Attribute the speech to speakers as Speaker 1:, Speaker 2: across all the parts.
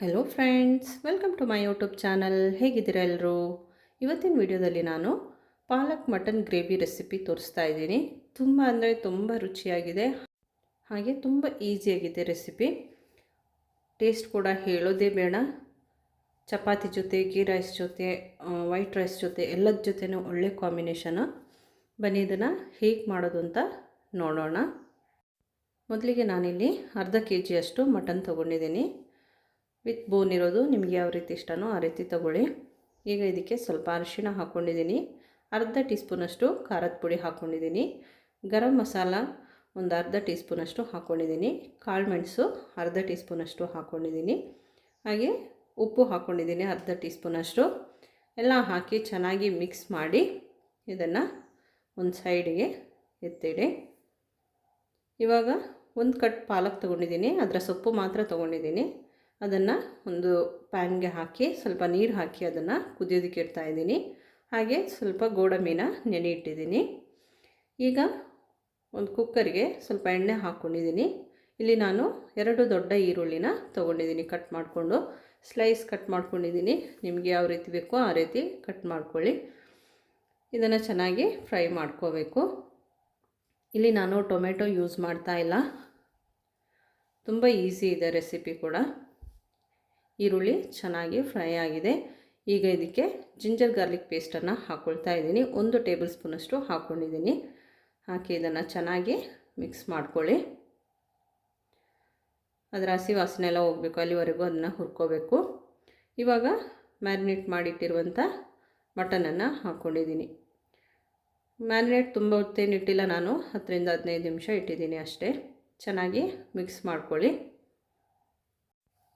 Speaker 1: Hello friends welcome to my YouTube channel ಹೇಗಿದ್ದೀರಾ ಎಲ್ಲರೂ ಇವತ್ತಿನ ವಿಡಿಯೋದಲ್ಲಿ ನಾನು ಪಾಲಕ್ ಮಟನ್ ಗ್ರೇವಿ ರೆಸಿಪಿ ತೋರಿಸ್ತಾ ಇದ್ದೀನಿ. ತುಂಬ ಅಂದರೆ ತುಂಬ ರುಚಿಯಾಗಿದೆ. ಹಾಗೆ ತುಂಬ ಈಸಿಯಾಗಿದೆ ರೆಸಿಪಿ ಟೇಸ್ಟ್ ಕೂಡ ಹೇಳೋದೇ ಬೇಡ. ಚಪಾತಿ ಜೊತೆ ಗೀ ರೈಸ್ ಜೊತೆ ವೈಟ್ ರೈಸ್ ಜೊತೆ, ಎಲ್ಲದ ಜೊತೆನೂ ಒಳ್ಳೆ ಕಾಂಬಿನೇಷನು ಬನ್ನಿ ಇದನ್ನು ಹೇಗೆ ಮಾಡೋದು ಅಂತ ನೋಡೋಣ. ಮೊದಲಿಗೆ ನಾನಿಲ್ಲಿ ಅರ್ಧ ಕೆ ಜಿಯಷ್ಟು ಮಟನ್ ತೊಗೊಂಡಿದ್ದೀನಿ. ವಿತ್ ಬೋನ್ ಇರೋದು ನಿಮಗೆ ಯಾವ ರೀತಿ ಇಷ್ಟನೋ ಆ ರೀತಿ ತಗೊಳ್ಳಿ. ಈಗ ಇದಕ್ಕೆ ಸ್ವಲ್ಪ ಅರಿಶಿಣ ಹಾಕ್ಕೊಂಡಿದ್ದೀನಿ ಅರ್ಧ ಟೀ ಸ್ಪೂನಷ್ಟು ಖಾರದ ಪುಡಿ ಹಾಕ್ಕೊಂಡಿದ್ದೀನಿ ಗರಂ ಮಸಾಲ ಒಂದು ಅರ್ಧ ಟೀ ಸ್ಪೂನಷ್ಟು ಹಾಕ್ಕೊಂಡಿದ್ದೀನಿ ಕಾಳು ಮೆಣಸು ಅರ್ಧ ಟೀ ಸ್ಪೂನಷ್ಟು ಹಾಕ್ಕೊಂಡಿದ್ದೀನಿ ಹಾಗೆ ಉಪ್ಪು ಹಾಕ್ಕೊಂಡಿದ್ದೀನಿ ಅರ್ಧ ಟೀ ಸ್ಪೂನಷ್ಟು ಎಲ್ಲ ಹಾಕಿ ಚೆನ್ನಾಗಿ ಮಿಕ್ಸ್ ಮಾಡಿ ಇದನ್ನು ಒಂದು ಸೈಡಿಗೆ ಎತ್ತಿಡಿ. ಇವಾಗ ಒಂದು ಕಟ್ ಪಾಲಕ್ ತೊಗೊಂಡಿದ್ದೀನಿ. ಅದರ ಸೊಪ್ಪು ಮಾತ್ರ ತೊಗೊಂಡಿದ್ದೀನಿ. ಅದನ್ನು ಒಂದು ಪ್ಯಾನ್ಗೆ ಹಾಕಿ ಸ್ವಲ್ಪ ನೀರು ಹಾಕಿ ಅದನ್ನು ಕುದಿಯೋದಕ್ಕೆ ಇಡ್ತಾಯಿದ್ದೀನಿ ಹಾಗೆ ಸ್ವಲ್ಪ ಗೋಡಂಬಿನ ನೆನೆ ಇಟ್ಟಿದ್ದೀನಿ. ಈಗ ಒಂದು ಕುಕ್ಕರ್ಗೆ ಸ್ವಲ್ಪ ಎಣ್ಣೆ ಹಾಕ್ಕೊಂಡಿದ್ದೀನಿ ಇಲ್ಲಿ ನಾನು ಎರಡು ದೊಡ್ಡ ಈರುಳ್ಳಿನ ತೊಗೊಂಡಿದ್ದೀನಿ ಕಟ್ ಮಾಡಿಕೊಂಡು. ಸ್ಲೈಸ್ ಕಟ್ ಮಾಡ್ಕೊಂಡಿದ್ದೀನಿ. ನಿಮಗೆ ಯಾವ ರೀತಿ ಬೇಕೋ ಆ ರೀತಿ ಕಟ್ ಮಾಡ್ಕೊಳ್ಳಿ. ಇದನ್ನು ಚೆನ್ನಾಗಿ ಫ್ರೈ ಮಾಡ್ಕೋಬೇಕು. ಇಲ್ಲಿ ನಾನು ಟೊಮೆಟೊ ಯೂಸ್ ಮಾಡ್ತಾ ಇಲ್ಲ. ತುಂಬ ಈಸಿ ಇದೆ ರೆಸಿಪಿ ಕೂಡ. ಈರುಳ್ಳಿ ಚೆನ್ನಾಗಿ ಫ್ರೈ ಆಗಿದೆ. ಈಗ ಇದಕ್ಕೆ ಜಿಂಜರ್ ಗಾರ್ಲಿಕ್ ಪೇಸ್ಟನ್ನು ಹಾಕ್ಕೊಳ್ತಾ ಇದ್ದೀನಿ. ಒಂದು ಟೇಬಲ್ ಸ್ಪೂನಷ್ಟು ಹಾಕ್ಕೊಂಡಿದ್ದೀನಿ ಹಾಕಿ ಇದನ್ನು ಚೆನ್ನಾಗಿ ಮಿಕ್ಸ್ ಮಾಡ್ಕೊಳ್ಳಿ. ಅದರ ಹಸಿ ವಾಸನೆ ಎಲ್ಲ ಹೋಗಬೇಕು, ಅಲ್ಲಿವರೆಗೂ ಅದನ್ನು ಹುರ್ಕೋಬೇಕು. ಇವಾಗ ಮ್ಯಾರಿನೇಟ್ ಮಾಡಿಟ್ಟಿರುವಂಥ ಮಟನನ್ನು ಹಾಕ್ಕೊಂಡಿದ್ದೀನಿ ಮ್ಯಾರಿನೇಟ್ ತುಂಬ ಹೊತ್ತೇನಿಟ್ಟಿಲ್ಲ ನಾನು, ಹತ್ತರಿಂದ ಹದಿನೈದು ನಿಮಿಷ ಇಟ್ಟಿದ್ದೀನಿ ಅಷ್ಟೇ. ಚೆನ್ನಾಗಿ ಮಿಕ್ಸ್ ಮಾಡ್ಕೊಳ್ಳಿ.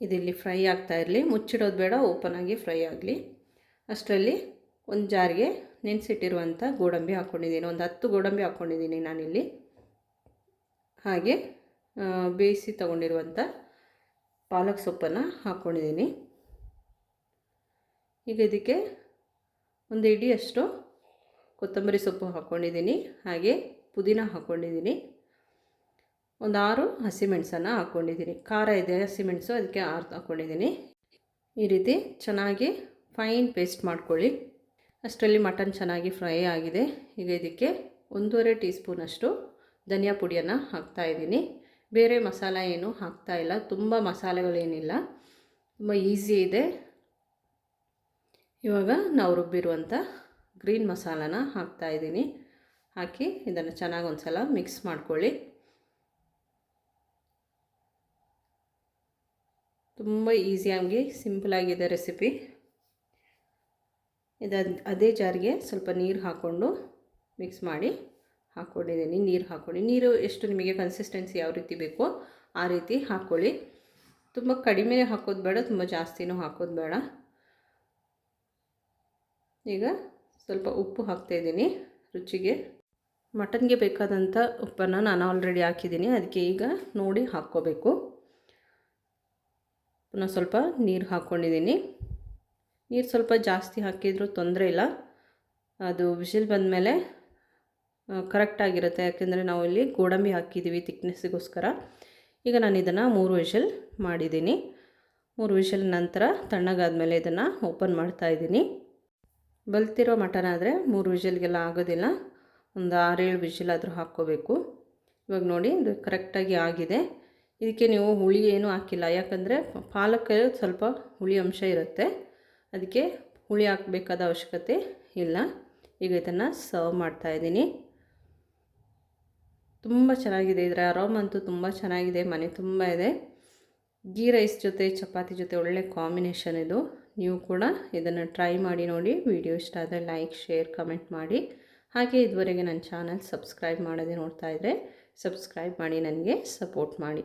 Speaker 1: ಇದಿಲ್ಲಿ ಫ್ರೈ ಆಗ್ತಾ ಇರಲಿ. ಮುಚ್ಚಿಡೋದು ಬೇಡ, ಓಪನ್ ಆಗಿ ಫ್ರೈ ಆಗಲಿ. ಅಷ್ಟರಲ್ಲಿ ಒಂದು ಜಾರಿಗೆ ನೆನೆಸಿಟ್ಟಿರುವಂಥ ಗೋಡಂಬಿ ಹಾಕ್ಕೊಂಡಿದ್ದೀನಿ ಒಂದು ಹತ್ತು ಗೋಡಂಬಿ ಹಾಕ್ಕೊಂಡಿದ್ದೀನಿ ನಾನಿಲ್ಲಿ. ಹಾಗೆ ಬೇಯಿಸಿ ತಗೊಂಡಿರುವಂಥ ಪಾಲಕ್ ಸೊಪ್ಪನ್ನು ಹಾಕ್ಕೊಂಡಿದ್ದೀನಿ ಈಗ ಇದಕ್ಕೆ ಒಂದು ಇಡಿಯಷ್ಟು ಕೊತ್ತಂಬರಿ ಸೊಪ್ಪು ಹಾಕ್ಕೊಂಡಿದ್ದೀನಿ ಹಾಗೆ ಪುದೀನ ಹಾಕ್ಕೊಂಡಿದ್ದೀನಿ ಒಂದು ಆರು ಹಸಿಮೆಣಸನ್ನು ಹಾಕ್ಕೊಂಡಿದ್ದೀನಿ ಖಾರ ಇದೆ ಹಸಿಮೆಣಸು ಅದಕ್ಕೆ ಆರು ಹಾಕ್ಕೊಂಡಿದ್ದೀನಿ ಈ ರೀತಿ ಚೆನ್ನಾಗಿ ಫೈನ್ ಪೇಸ್ಟ್ ಮಾಡ್ಕೊಳ್ಳಿ. ಅಷ್ಟರಲ್ಲಿ ಮಟನ್ ಚೆನ್ನಾಗಿ ಫ್ರೈ ಆಗಿದೆ. ಈಗ ಇದಕ್ಕೆ ಒಂದೂವರೆ ಟೀ ಸ್ಪೂನಷ್ಟು ಧನಿಯಾ ಪುಡಿಯನ್ನು ಹಾಕ್ತಾಯಿದ್ದೀನಿ ಬೇರೆ ಮಸಾಲ ಏನು ಹಾಕ್ತಾಯಿಲ್ಲ ತುಂಬ ಮಸಾಲೆಗಳೇನಿಲ್ಲ. ತುಂಬ ಈಸಿ ಇದೆ. ಇವಾಗ ನಾವು ರುಬ್ಬಿರುವಂಥ ಗ್ರೀನ್ ಮಸಾಲಾನ ಹಾಕ್ತಾಯಿದ್ದೀನಿ ಹಾಕಿ ಇದನ್ನು ಚೆನ್ನಾಗಿ ಒಂದು ಸಲ ಮಿಕ್ಸ್ ಮಾಡ್ಕೊಳ್ಳಿ. ತುಂಬ ಈಸಿಯಾಗಿ ಸಿಂಪಲಾಗಿದೆ ರೆಸಿಪಿ ಇದು ಅದೇ ಜಾರಿಗೆ ಸ್ವಲ್ಪ ನೀರು ಹಾಕ್ಕೊಂಡು ಮಿಕ್ಸ್ ಮಾಡಿ ಹಾಕ್ಕೊಂಡಿದ್ದೀನಿ ನೀರು ಹಾಕ್ಕೊಳ್ಳಿ ನೀರು ಎಷ್ಟು ನಿಮಗೆ ಕನ್ಸಿಸ್ಟೆನ್ಸಿ ಯಾವ ರೀತಿ ಬೇಕೋ ಆ ರೀತಿ ಹಾಕ್ಕೊಳ್ಳಿ ತುಂಬ ಕಡಿಮೆ ಹಾಕೋದು ಬೇಡ, ತುಂಬ ಜಾಸ್ತಿನೂ ಹಾಕೋದು ಬೇಡ. ಈಗ ಸ್ವಲ್ಪ ಉಪ್ಪು ಹಾಕ್ತಾಯಿದ್ದೀನಿ ರುಚಿಗೆ. ಮಟನ್ಗೆ ಬೇಕಾದಂಥ ಉಪ್ಪನ್ನು ನಾನು ಆಲ್ರೆಡಿ ಹಾಕಿದ್ದೀನಿ. ಅದಕ್ಕೆ ಈಗ ನೋಡಿ ಹಾಕ್ಕೋಬೇಕು. ಪುನಃ ಸ್ವಲ್ಪ ನೀರು ಹಾಕ್ಕೊಂಡಿದ್ದೀನಿ ನೀರು ಸ್ವಲ್ಪ ಜಾಸ್ತಿ ಹಾಕಿದರೂ ತೊಂದರೆ ಇಲ್ಲ. ಅದು ವಿಷಿಲ್ ಬಂದಮೇಲೆ ಕರೆಕ್ಟಾಗಿರುತ್ತೆ ಯಾಕೆಂದರೆ ನಾವು ಇಲ್ಲಿ ಗೋಡಂಬಿ ಹಾಕಿದ್ದೀವಿ ತಿಕ್ನೆಸ್ಸಿಗೋಸ್ಕರ ಈಗ ನಾನು ಇದನ್ನು ಮೂರು ವಿಷಲ್ ಮಾಡಿದ್ದೀನಿ ಮೂರು ವಿಷಲ್ ನಂತರ ತಣ್ಣಗಾದ್ಮೇಲೆ ಇದನ್ನು ಓಪನ್ ಮಾಡ್ತಾಯಿದ್ದೀನಿ ಬಲ್ತಿರೋ ಮಟನ್ ಆದರೆ ಮೂರು ವಿಷಲ್ಗೆಲ್ಲ ಆಗೋದಿಲ್ಲ. ಒಂದು ಆರೇಳು ವಿಷಲ್ ಆದರೂ ಹಾಕ್ಕೋಬೇಕು. ಇವಾಗ ನೋಡಿ, ಇದು ಕರೆಕ್ಟಾಗಿ ಆಗಿದೆ. ಇದಕ್ಕೆ ನೀವು ಹುಳಿ ಏನೂ ಹಾಕಿಲ್ಲ. ಯಾಕಂದರೆ ಪಾಲಕ್ ಸ್ವಲ್ಪ ಹುಳಿ ಅಂಶ ಇರುತ್ತೆ. ಅದಕ್ಕೆ ಹುಳಿ ಹಾಕಬೇಕಾದ ಅವಶ್ಯಕತೆ ಇಲ್ಲ. ಈಗ ಇದನ್ನು ಸರ್ವ್ ಮಾಡ್ತಾಯಿದ್ದೀನಿ ತುಂಬ ಚೆನ್ನಾಗಿದೆ. ಇದರ ಅರೋಮ್ ಅಂತೂ ತುಂಬ ಚೆನ್ನಾಗಿದೆ. ಮನೆ ತುಂಬ ಇದೆ. ಗೀ ರೈಸ್ ಜೊತೆ, ಚಪಾತಿ ಜೊತೆ ಒಳ್ಳೆ ಕಾಂಬಿನೇಷನ್ ಇದು. ನೀವು ಕೂಡ ಇದನ್ನು ಟ್ರೈ ಮಾಡಿ ನೋಡಿ. ವಿಡಿಯೋ ಇಷ್ಟ ಆದರೆ ಲೈಕ್ ಶೇರ್ ಕಮೆಂಟ್ ಮಾಡಿ. ಹಾಗೆ ಇದುವರೆಗೆ ನನ್ನ ಚಾನಲ್ ಸಬ್ಸ್ಕ್ರೈಬ್ ಮಾಡೋದೇ ನೋಡ್ತಾ ಇದ್ದರೆ ಸಬ್ಸ್ಕ್ರೈಬ್ ಮಾಡಿ. ನನಗೆ ಸಪೋರ್ಟ್ ಮಾಡಿ.